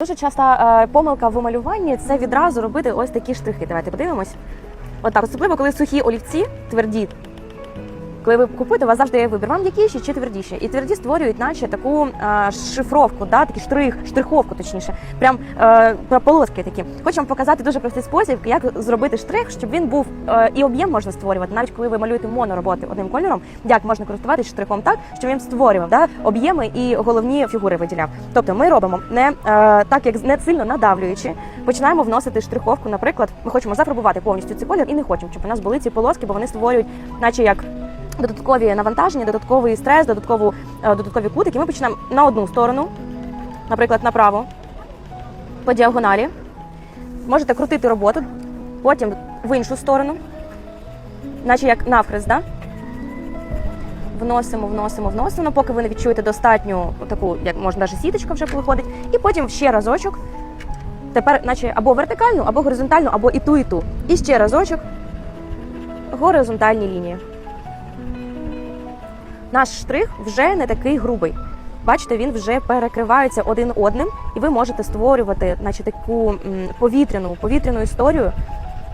Дуже часта е, помилка в малюванні це відразу робити ось такі штрихи. Давайте подивимось. Отак, особливо, коли сухі олівці тверді. Коли ви купуєте, у вас завжди є вибір, вам м'якіші чи твердіші. І тверді створюють, наче таку е, шифровку, да, такий штрих, штриховку, точніше, прям е, полоски такі. Хочу вам показати дуже простий спосіб, як зробити штрих, щоб він був е, і об'єм можна створювати, навіть коли ви малюєте монороботи одним кольором, як можна користуватися штрихом так, щоб він створював да, об'єми і головні фігури виділяв. Тобто ми робимо не е, так, як не сильно надавлюючи, починаємо вносити штриховку. Наприклад, ми хочемо зафарбувати повністю цей колір і не хочемо, щоб у нас були ці полоски, бо вони створюють, наче як додаткові навантаження, додатковий стрес, додаткову, е, додаткові кутики. Ми починаємо на одну сторону, наприклад, направо, по діагоналі. Можете крутити роботу, потім в іншу сторону, наче як навхрест, да? Вносимо, вносимо, вносимо, поки ви не відчуєте достатню таку, як можна навіть сіточка вже виходить, і потім ще разочок. Тепер, наче або вертикальну, або горизонтальну, або і ту, і ту. І ще разочок горизонтальні лінії наш штрих вже не такий грубий. Бачите, він вже перекривається один одним, і ви можете створювати, наче таку повітряну повітряну історію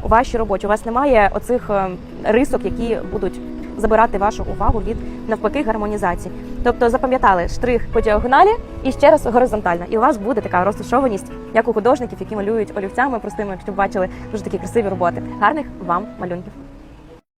у вашій роботі. У вас немає оцих е, рисок, які будуть забирати вашу увагу від навпаки гармонізації. Тобто запам'ятали штрих по діагоналі і ще раз горизонтально. І у вас буде така розташованість, як у художників, які малюють олівцями простими, щоб бачили дуже такі красиві роботи. Гарних вам малюнків!